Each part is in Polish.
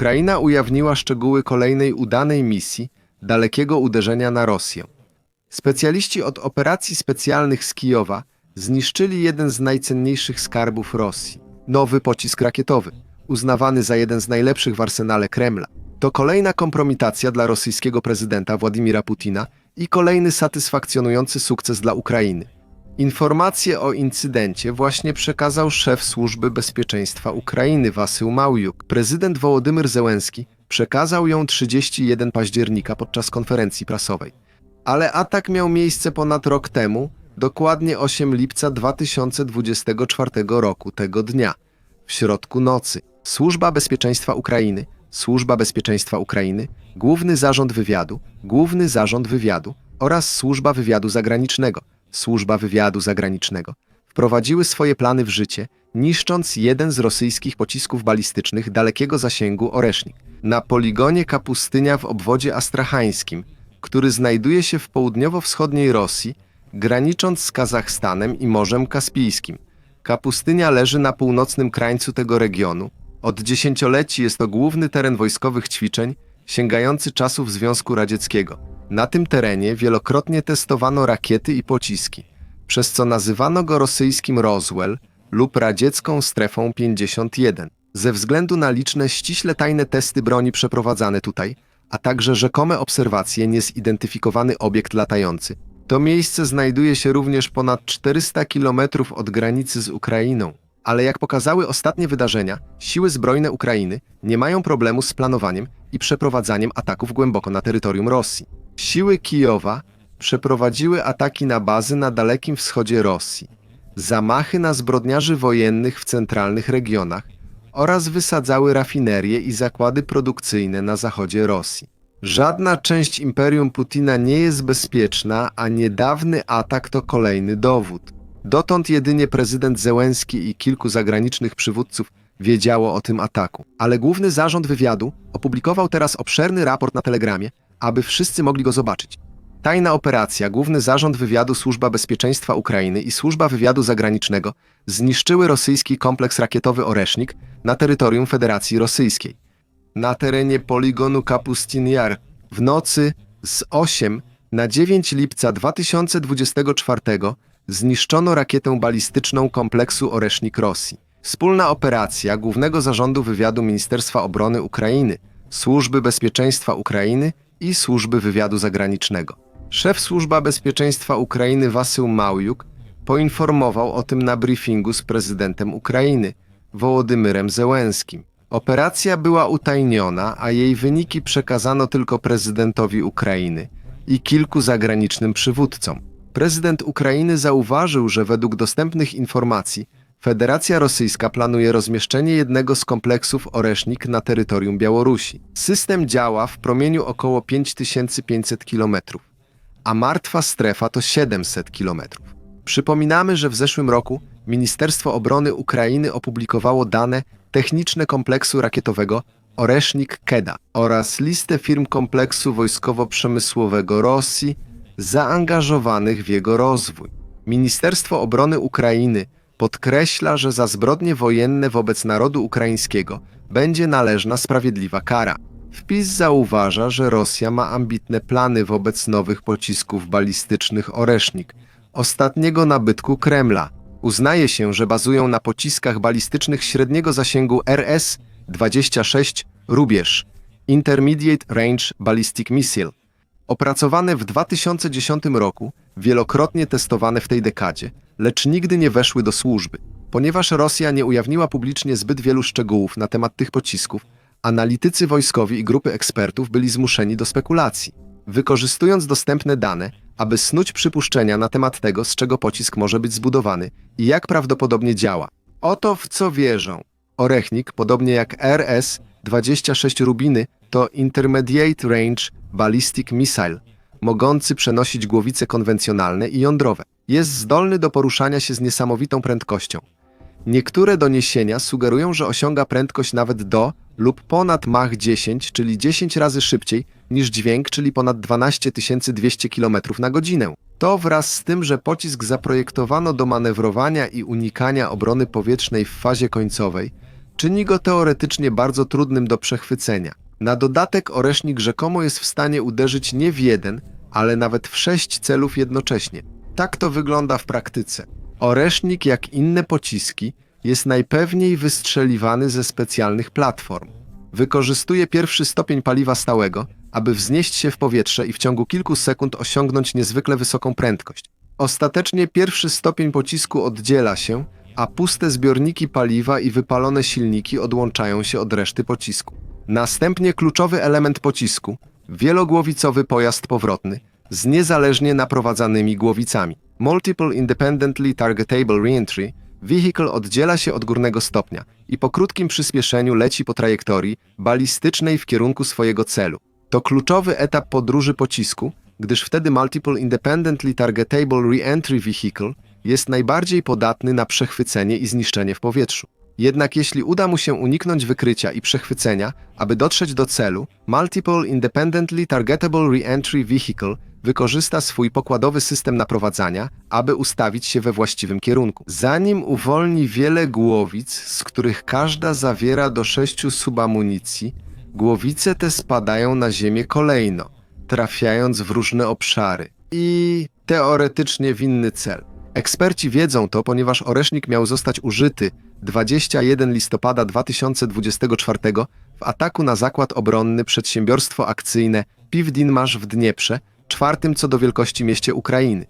Ukraina ujawniła szczegóły kolejnej udanej misji dalekiego uderzenia na Rosję. Specjaliści od operacji specjalnych z Kijowa zniszczyli jeden z najcenniejszych skarbów Rosji. Nowy pocisk rakietowy, uznawany za jeden z najlepszych w arsenale Kremla. To kolejna kompromitacja dla rosyjskiego prezydenta Władimira Putina i kolejny satysfakcjonujący sukces dla Ukrainy. Informację o incydencie właśnie przekazał szef Służby Bezpieczeństwa Ukrainy Wasył Małjuk. Prezydent Wołodymyr Zełenski przekazał ją 31 października podczas konferencji prasowej. Ale atak miał miejsce ponad rok temu, dokładnie 8 lipca 2024 roku tego dnia, w środku nocy. Służba Bezpieczeństwa Ukrainy, Służba Bezpieczeństwa Ukrainy, Główny Zarząd Wywiadu, Główny Zarząd Wywiadu oraz Służba Wywiadu Zagranicznego, Służba Wywiadu Zagranicznego wprowadziły swoje plany w życie, niszcząc jeden z rosyjskich pocisków balistycznych dalekiego zasięgu Oresznik na poligonie Kapustynia w obwodzie astrachańskim, który znajduje się w południowo-wschodniej Rosji, granicząc z Kazachstanem i Morzem Kaspijskim. Kapustynia leży na północnym krańcu tego regionu. Od dziesięcioleci jest to główny teren wojskowych ćwiczeń sięgający czasów Związku Radzieckiego. Na tym terenie wielokrotnie testowano rakiety i pociski, przez co nazywano go rosyjskim Roswell lub radziecką strefą 51. Ze względu na liczne ściśle tajne testy broni przeprowadzane tutaj, a także rzekome obserwacje niezidentyfikowany obiekt latający, to miejsce znajduje się również ponad 400 km od granicy z Ukrainą. Ale jak pokazały ostatnie wydarzenia, siły zbrojne Ukrainy nie mają problemu z planowaniem i przeprowadzaniem ataków głęboko na terytorium Rosji. Siły Kijowa przeprowadziły ataki na bazy na Dalekim Wschodzie Rosji, zamachy na zbrodniarzy wojennych w centralnych regionach oraz wysadzały rafinerie i zakłady produkcyjne na zachodzie Rosji. Żadna część imperium Putina nie jest bezpieczna, a niedawny atak to kolejny dowód. Dotąd jedynie prezydent Zełenski i kilku zagranicznych przywódców wiedziało o tym ataku. Ale główny zarząd wywiadu opublikował teraz obszerny raport na Telegramie, aby wszyscy mogli go zobaczyć. Tajna operacja, Główny Zarząd Wywiadu Służba Bezpieczeństwa Ukrainy i Służba Wywiadu Zagranicznego zniszczyły rosyjski kompleks rakietowy Oresznik na terytorium Federacji Rosyjskiej. Na terenie poligonu Kapustin Jar w nocy z 8 na 9 lipca 2024 zniszczono rakietę balistyczną kompleksu Oresznik Rosji. Wspólna operacja Głównego Zarządu Wywiadu Ministerstwa Obrony Ukrainy, Służby Bezpieczeństwa Ukrainy i Służby Wywiadu Zagranicznego. Szef Służba Bezpieczeństwa Ukrainy Wasył Małjuk poinformował o tym na briefingu z prezydentem Ukrainy, Wołodymyrem Zełenskim. Operacja była utajniona, a jej wyniki przekazano tylko prezydentowi Ukrainy i kilku zagranicznym przywódcom. Prezydent Ukrainy zauważył, że według dostępnych informacji Federacja Rosyjska planuje rozmieszczenie jednego z kompleksów Oresznik na terytorium Białorusi. System działa w promieniu około 5500 km, a martwa strefa to 700 km. Przypominamy, że w zeszłym roku Ministerstwo Obrony Ukrainy opublikowało dane techniczne kompleksu rakietowego Oresznik-Keda oraz listę firm kompleksu wojskowo-przemysłowego Rosji zaangażowanych w jego rozwój. Ministerstwo Obrony Ukrainy podkreśla, że za zbrodnie wojenne wobec narodu ukraińskiego będzie należna sprawiedliwa kara. Wpis zauważa, że Rosja ma ambitne plany wobec nowych pocisków balistycznych Oresznik, ostatniego nabytku Kremla. Uznaje się, że bazują na pociskach balistycznych średniego zasięgu RS-26 Rubież Intermediate Range Ballistic Missile, opracowane w 2010 roku, wielokrotnie testowane w tej dekadzie, lecz nigdy nie weszły do służby. Ponieważ Rosja nie ujawniła publicznie zbyt wielu szczegółów na temat tych pocisków, analitycy wojskowi i grupy ekspertów byli zmuszeni do spekulacji, wykorzystując dostępne dane, aby snuć przypuszczenia na temat tego, z czego pocisk może być zbudowany i jak prawdopodobnie działa. Oto w co wierzą. Orechnik, podobnie jak RS-26 Rubiny, to Intermediate Range Ballistic Missile, mogący przenosić głowice konwencjonalne i jądrowe. Jest zdolny do poruszania się z niesamowitą prędkością. Niektóre doniesienia sugerują, że osiąga prędkość nawet do lub ponad Mach 10, czyli 10 razy szybciej niż dźwięk, czyli ponad 12 200 km na godzinę. To wraz z tym, że pocisk zaprojektowano do manewrowania i unikania obrony powietrznej w fazie końcowej, czyni go teoretycznie bardzo trudnym do przechwycenia. Na dodatek oresznik rzekomo jest w stanie uderzyć nie w jeden, ale nawet w sześć celów jednocześnie. Tak to wygląda w praktyce. Oresznik, jak inne pociski, jest najpewniej wystrzeliwany ze specjalnych platform. Wykorzystuje pierwszy stopień paliwa stałego, aby wznieść się w powietrze i w ciągu kilku sekund osiągnąć niezwykle wysoką prędkość. Ostatecznie pierwszy stopień pocisku oddziela się, a puste zbiorniki paliwa i wypalone silniki odłączają się od reszty pocisku. Następnie kluczowy element pocisku, wielogłowicowy pojazd powrotny, z niezależnie naprowadzanymi głowicami. Multiple Independently Targetable Reentry Vehicle oddziela się od górnego stopnia i po krótkim przyspieszeniu leci po trajektorii balistycznej w kierunku swojego celu. To kluczowy etap podróży pocisku, gdyż wtedy Multiple Independently Targetable Reentry Vehicle jest najbardziej podatny na przechwycenie i zniszczenie w powietrzu. Jednak jeśli uda mu się uniknąć wykrycia i przechwycenia, aby dotrzeć do celu, Multiple Independently Targetable Reentry Vehicle wykorzysta swój pokładowy system naprowadzania, aby ustawić się we właściwym kierunku. Zanim uwolni wiele głowic, z których każda zawiera do sześciu subamunicji, głowice te spadają na ziemię kolejno, trafiając w różne obszary i teoretycznie w inny cel. Eksperci wiedzą to, ponieważ oresznik miał zostać użyty 21 listopada 2024 w ataku na zakład obronny przedsiębiorstwo akcyjne Pivdinmash w Dnieprze, czwartym co do wielkości mieście Ukrainy.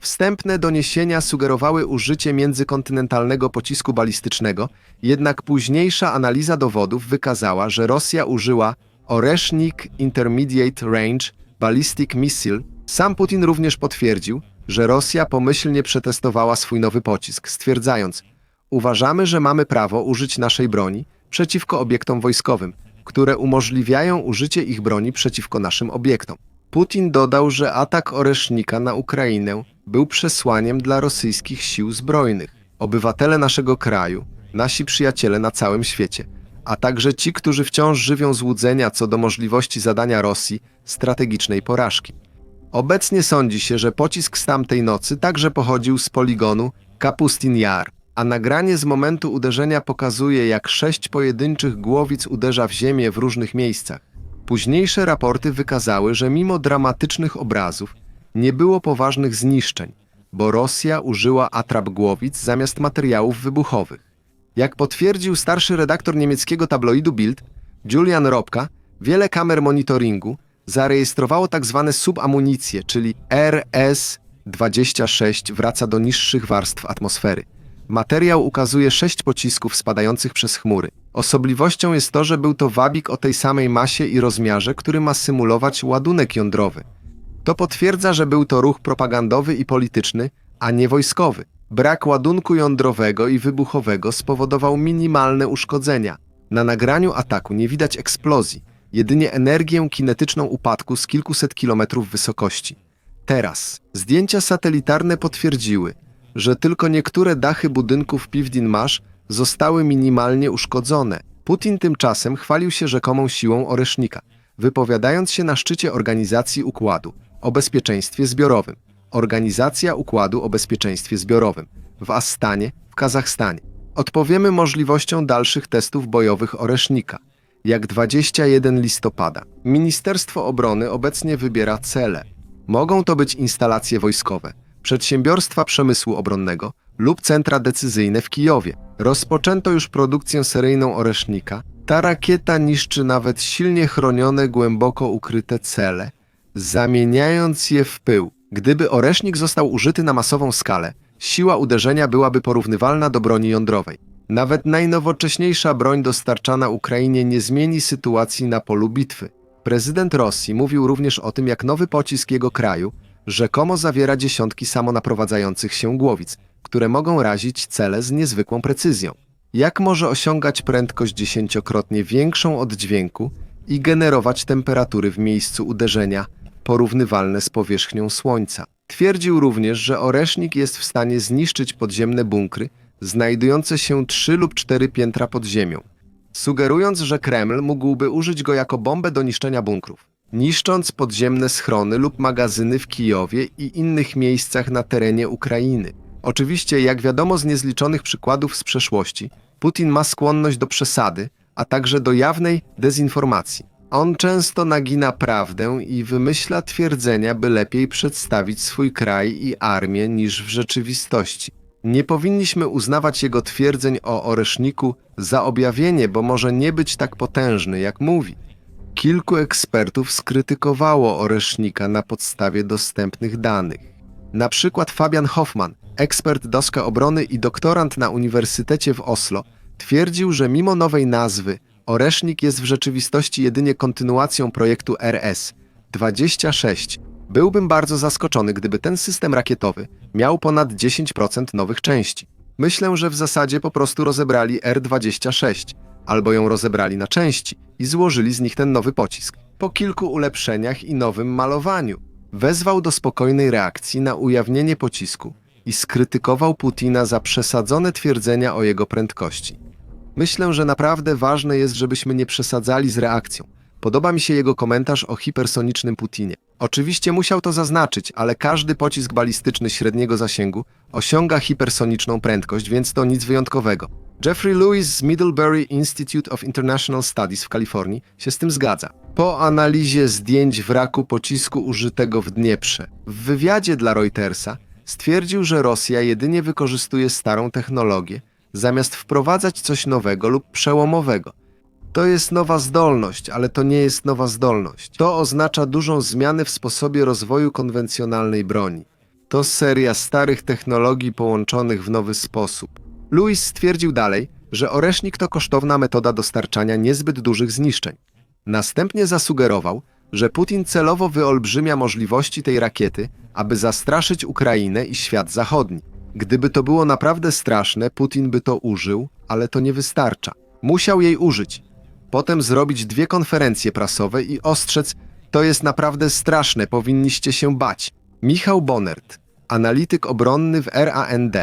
Wstępne doniesienia sugerowały użycie międzykontynentalnego pocisku balistycznego, jednak późniejsza analiza dowodów wykazała, że Rosja użyła Oresznik Intermediate Range Ballistic Missile. Sam Putin również potwierdził, że Rosja pomyślnie przetestowała swój nowy pocisk, stwierdzając: Uważamy, że mamy prawo użyć naszej broni przeciwko obiektom wojskowym, które umożliwiają użycie ich broni przeciwko naszym obiektom. Putin dodał, że atak Oresznika na Ukrainę był przesłaniem dla rosyjskich sił zbrojnych. Obywatele naszego kraju, nasi przyjaciele na całym świecie, a także ci, którzy wciąż żywią złudzenia co do możliwości zadania Rosji strategicznej porażki. Obecnie sądzi się, że pocisk z tamtej nocy także pochodził z poligonu Kapustin Jar, a nagranie z momentu uderzenia pokazuje, jak sześć pojedynczych głowic uderza w ziemię w różnych miejscach. Późniejsze raporty wykazały, że mimo dramatycznych obrazów nie było poważnych zniszczeń, bo Rosja użyła atrap głowic zamiast materiałów wybuchowych. Jak potwierdził starszy redaktor niemieckiego tabloidu Bild, Julian Robka, wiele kamer monitoringu zarejestrowało tzw. subamunicje, czyli RS-26 wraca do niższych warstw atmosfery. Materiał ukazuje sześć pocisków spadających przez chmury. Osobliwością jest to, że był to wabik o tej samej masie i rozmiarze, który ma symulować ładunek jądrowy. To potwierdza, że był to ruch propagandowy i polityczny, a nie wojskowy. Brak ładunku jądrowego i wybuchowego spowodował minimalne uszkodzenia. Na nagraniu ataku nie widać eksplozji, jedynie energię kinetyczną upadku z kilkuset kilometrów wysokości. Teraz zdjęcia satelitarne potwierdziły, że tylko niektóre dachy budynków Pivdin-Mash zostały minimalnie uszkodzone. Putin tymczasem chwalił się rzekomą siłą oresznika, wypowiadając się na szczycie Organizacji Układu o Bezpieczeństwie Zbiorowym. Organizacja Układu o Bezpieczeństwie Zbiorowym w Astanie, w Kazachstanie. Odpowiemy możliwością dalszych testów bojowych oresznika. Jak 21 listopada. Ministerstwo Obrony obecnie wybiera cele. Mogą to być instalacje wojskowe, przedsiębiorstwa przemysłu obronnego lub centra decyzyjne w Kijowie. Rozpoczęto już produkcję seryjną oresznika. Ta rakieta niszczy nawet silnie chronione, głęboko ukryte cele, zamieniając je w pył. Gdyby oresznik został użyty na masową skalę, siła uderzenia byłaby porównywalna do broni jądrowej. Nawet najnowocześniejsza broń dostarczana Ukrainie nie zmieni sytuacji na polu bitwy. Prezydent Rosji mówił również o tym, jak nowy pocisk jego kraju rzekomo zawiera dziesiątki samonaprowadzających się głowic, które mogą razić cele z niezwykłą precyzją. Jak może osiągać prędkość dziesięciokrotnie większą od dźwięku i generować temperatury w miejscu uderzenia porównywalne z powierzchnią Słońca. Twierdził również, że oresznik jest w stanie zniszczyć podziemne bunkry znajdujące się trzy lub cztery piętra pod ziemią, sugerując, że Kreml mógłby użyć go jako bombę do niszczenia bunkrów, niszcząc podziemne schrony lub magazyny w Kijowie i innych miejscach na terenie Ukrainy. Oczywiście, jak wiadomo z niezliczonych przykładów z przeszłości, Putin ma skłonność do przesady, a także do jawnej dezinformacji. On często nagina prawdę i wymyśla twierdzenia, by lepiej przedstawić swój kraj i armię niż w rzeczywistości. Nie powinniśmy uznawać jego twierdzeń o oreszniku za objawienie, bo może nie być tak potężny, jak mówi. Kilku ekspertów skrytykowało oresznika na podstawie dostępnych danych. Na przykład Fabian Hoffman, ekspert doska obrony i doktorant na Uniwersytecie w Oslo, twierdził, że mimo nowej nazwy, oresznik jest w rzeczywistości jedynie kontynuacją projektu RS-26. Byłbym bardzo zaskoczony, gdyby ten system rakietowy miał ponad 10% nowych części. Myślę, że w zasadzie po prostu rozebrali R-26, albo ją rozebrali na części i złożyli z nich ten nowy pocisk. Po kilku ulepszeniach i nowym malowaniu wezwał do spokojnej reakcji na ujawnienie pocisku i skrytykował Putina za przesadzone twierdzenia o jego prędkości. Myślę, że naprawdę ważne jest, żebyśmy nie przesadzali z reakcją. Podoba mi się jego komentarz o hipersonicznym Putinie. Oczywiście musiał to zaznaczyć, ale każdy pocisk balistyczny średniego zasięgu osiąga hipersoniczną prędkość, więc to nic wyjątkowego. Jeffrey Lewis z Middlebury Institute of International Studies w Kalifornii się z tym zgadza. Po analizie zdjęć wraku pocisku użytego w Dnieprze, w wywiadzie dla Reutersa stwierdził, że Rosja jedynie wykorzystuje starą technologię, zamiast wprowadzać coś nowego lub przełomowego. To jest nowa zdolność, ale to nie jest nowa zdolność. To oznacza dużą zmianę w sposobie rozwoju konwencjonalnej broni. To seria starych technologii połączonych w nowy sposób. Lewis stwierdził dalej, że oresznik to kosztowna metoda dostarczania niezbyt dużych zniszczeń. Następnie zasugerował, że Putin celowo wyolbrzymia możliwości tej rakiety, aby zastraszyć Ukrainę i świat zachodni. Gdyby to było naprawdę straszne, Putin by to użył, ale to nie wystarcza. Musiał jej użyć. Potem zrobić dwie konferencje prasowe i ostrzec, to jest naprawdę straszne, powinniście się bać. Michał Bonert, analityk obronny w RAND,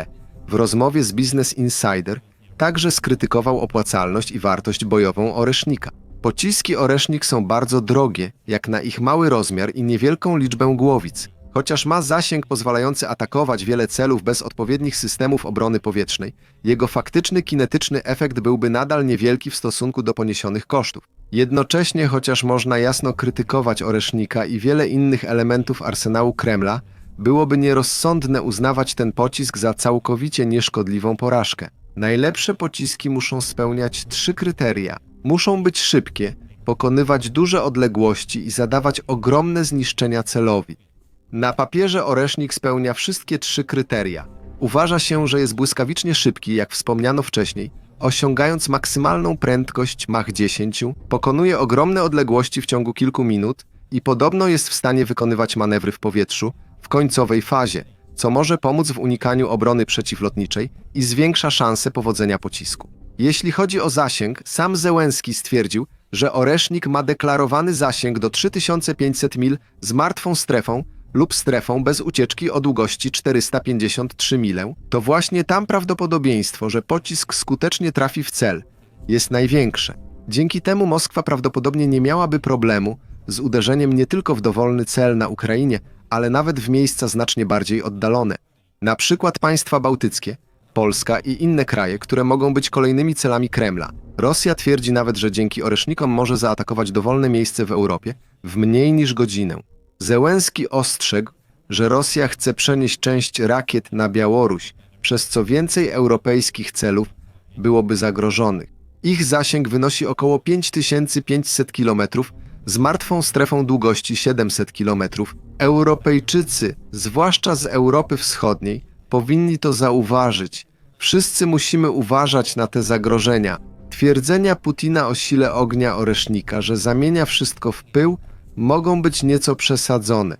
w rozmowie z Business Insider także skrytykował opłacalność i wartość bojową oresznika. Pociski oresznik są bardzo drogie, jak na ich mały rozmiar i niewielką liczbę głowic. Chociaż ma zasięg pozwalający atakować wiele celów bez odpowiednich systemów obrony powietrznej, jego faktyczny kinetyczny efekt byłby nadal niewielki w stosunku do poniesionych kosztów. Jednocześnie, chociaż można jasno krytykować oresznika i wiele innych elementów arsenału Kremla, byłoby nierozsądne uznawać ten pocisk za całkowicie nieszkodliwą porażkę. Najlepsze pociski muszą spełniać trzy kryteria. Muszą być szybkie, pokonywać duże odległości i zadawać ogromne zniszczenia celowi. Na papierze oresznik spełnia wszystkie trzy kryteria. Uważa się, że jest błyskawicznie szybki, jak wspomniano wcześniej, osiągając maksymalną prędkość Mach 10, pokonuje ogromne odległości w ciągu kilku minut i podobno jest w stanie wykonywać manewry w powietrzu w końcowej fazie, co może pomóc w unikaniu obrony przeciwlotniczej i zwiększa szanse powodzenia pocisku. Jeśli chodzi o zasięg, sam Zełenski stwierdził, że oresznik ma deklarowany zasięg do 3500 mil z martwą strefą lub strefą bez ucieczki o długości 453 mile, to właśnie tam prawdopodobieństwo, że pocisk skutecznie trafi w cel, jest największe. Dzięki temu Moskwa prawdopodobnie nie miałaby problemu z uderzeniem nie tylko w dowolny cel na Ukrainie, ale nawet w miejsca znacznie bardziej oddalone. Na przykład państwa bałtyckie, Polska i inne kraje, które mogą być kolejnymi celami Kremla. Rosja twierdzi nawet, że dzięki oresznikom może zaatakować dowolne miejsce w Europie w mniej niż godzinę. Zełenski ostrzegł, że Rosja chce przenieść część rakiet na Białoruś, przez co więcej europejskich celów byłoby zagrożonych. Ich zasięg wynosi około 5500 km z martwą strefą długości 700 km. Europejczycy, zwłaszcza z Europy Wschodniej, powinni to zauważyć. Wszyscy musimy uważać na te zagrożenia. Twierdzenia Putina o sile ognia oresznika, że zamienia wszystko w pył, mogą być nieco przesadzone.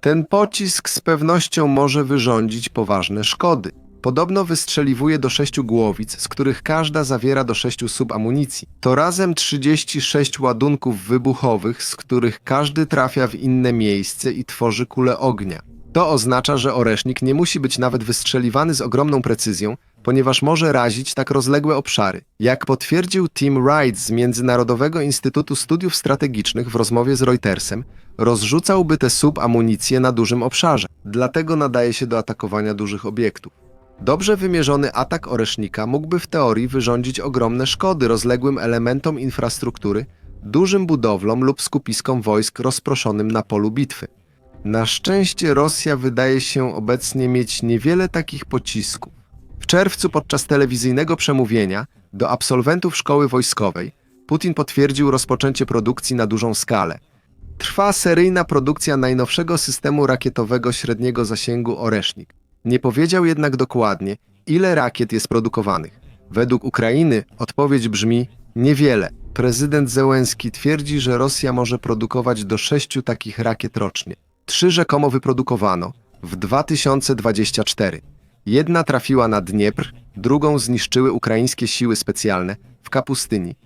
Ten pocisk z pewnością może wyrządzić poważne szkody. Podobno wystrzeliwuje do sześciu głowic, z których każda zawiera do sześciu subamunicji. To razem 36 ładunków wybuchowych, z których każdy trafia w inne miejsce i tworzy kulę ognia. To oznacza, że oresznik nie musi być nawet wystrzeliwany z ogromną precyzją, ponieważ może razić tak rozległe obszary. Jak potwierdził Tim Wright z Międzynarodowego Instytutu Studiów Strategicznych w rozmowie z Reutersem, rozrzucałby te subamunicje na dużym obszarze. Dlatego nadaje się do atakowania dużych obiektów. Dobrze wymierzony atak Oresznika mógłby w teorii wyrządzić ogromne szkody rozległym elementom infrastruktury, dużym budowlom lub skupiskom wojsk rozproszonym na polu bitwy. Na szczęście Rosja wydaje się obecnie mieć niewiele takich pocisków. W czerwcu podczas telewizyjnego przemówienia do absolwentów szkoły wojskowej Putin potwierdził rozpoczęcie produkcji na dużą skalę. Trwa seryjna produkcja najnowszego systemu rakietowego średniego zasięgu Oresznik. Nie powiedział jednak dokładnie, ile rakiet jest produkowanych. Według Ukrainy odpowiedź brzmi niewiele. Prezydent Zełenski twierdzi, że Rosja może produkować do sześciu takich rakiet rocznie. Trzy rzekomo wyprodukowano w 2024. Jedna trafiła na Dniepr, drugą zniszczyły ukraińskie siły specjalne w Kapustyni.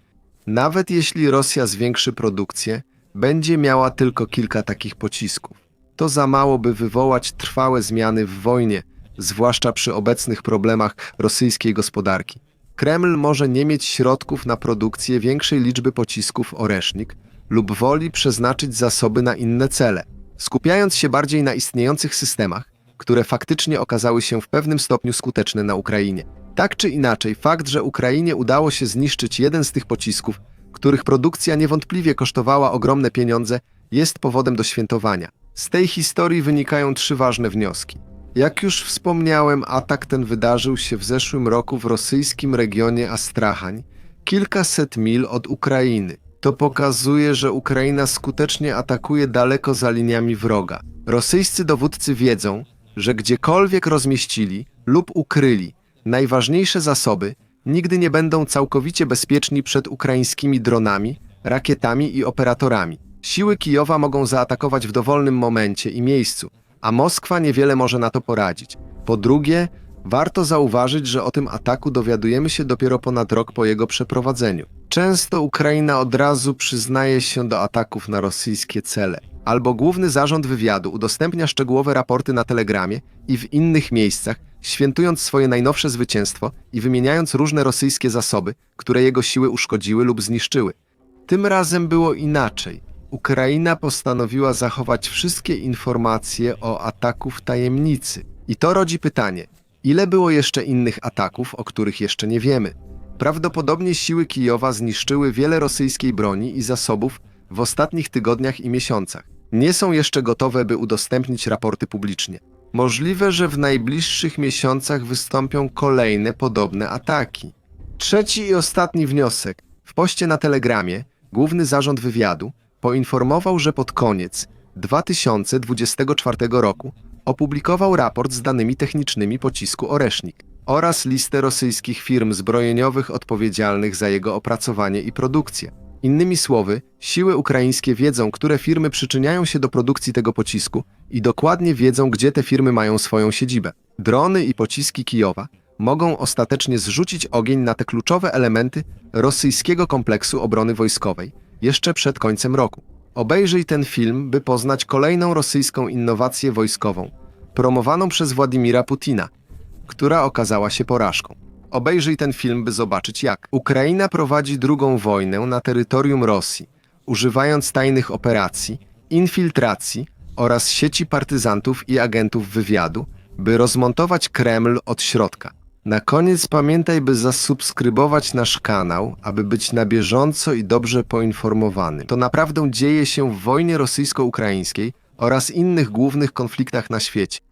Nawet jeśli Rosja zwiększy produkcję, będzie miała tylko kilka takich pocisków. To za mało, by wywołać trwałe zmiany w wojnie, zwłaszcza przy obecnych problemach rosyjskiej gospodarki. Kreml może nie mieć środków na produkcję większej liczby pocisków Oresznik lub woli przeznaczyć zasoby na inne cele, skupiając się bardziej na istniejących systemach, które faktycznie okazały się w pewnym stopniu skuteczne na Ukrainie. Tak czy inaczej, fakt, że Ukrainie udało się zniszczyć jeden z tych pocisków, których produkcja niewątpliwie kosztowała ogromne pieniądze, jest powodem do świętowania. Z tej historii wynikają trzy ważne wnioski. Jak już wspomniałem, atak ten wydarzył się w zeszłym roku w rosyjskim regionie Astrachań, kilkaset mil od Ukrainy. To pokazuje, że Ukraina skutecznie atakuje daleko za liniami wroga. Rosyjscy dowódcy wiedzą, że gdziekolwiek rozmieścili lub ukryli najważniejsze zasoby, nigdy nie będą całkowicie bezpieczni przed ukraińskimi dronami, rakietami i operatorami. Siły Kijowa mogą zaatakować w dowolnym momencie i miejscu, a Moskwa niewiele może na to poradzić. Po drugie, warto zauważyć, że o tym ataku dowiadujemy się dopiero ponad rok po jego przeprowadzeniu. Często Ukraina od razu przyznaje się do ataków na rosyjskie cele, albo główny zarząd wywiadu udostępnia szczegółowe raporty na Telegramie i w innych miejscach, świętując swoje najnowsze zwycięstwo i wymieniając różne rosyjskie zasoby, które jego siły uszkodziły lub zniszczyły. Tym razem było inaczej. Ukraina postanowiła zachować wszystkie informacje o ataku w tajemnicy. I to rodzi pytanie: ile było jeszcze innych ataków, o których jeszcze nie wiemy? Prawdopodobnie siły Kijowa zniszczyły wiele rosyjskiej broni i zasobów w ostatnich tygodniach i miesiącach. Nie są jeszcze gotowe, by udostępnić raporty publicznie. Możliwe, że w najbliższych miesiącach wystąpią kolejne podobne ataki. Trzeci i ostatni wniosek. W poście na Telegramie główny zarząd wywiadu poinformował, że pod koniec 2024 roku opublikował raport z danymi technicznymi pocisku Oresznik oraz listę rosyjskich firm zbrojeniowych odpowiedzialnych za jego opracowanie i produkcję. Innymi słowy, siły ukraińskie wiedzą, które firmy przyczyniają się do produkcji tego pocisku i dokładnie wiedzą, gdzie te firmy mają swoją siedzibę. Drony i pociski Kijowa mogą ostatecznie zrzucić ogień na te kluczowe elementy rosyjskiego kompleksu obrony wojskowej jeszcze przed końcem roku. Obejrzyj ten film, by poznać kolejną rosyjską innowację wojskową, promowaną przez Władimira Putina, która okazała się porażką. Obejrzyj ten film, by zobaczyć jak. Ukraina prowadzi drugą wojnę na terytorium Rosji, używając tajnych operacji, infiltracji oraz sieci partyzantów i agentów wywiadu, by rozmontować Kreml od środka. Na koniec pamiętaj, by zasubskrybować nasz kanał, aby być na bieżąco i dobrze poinformowany. To naprawdę dzieje się w wojnie rosyjsko-ukraińskiej oraz innych głównych konfliktach na świecie.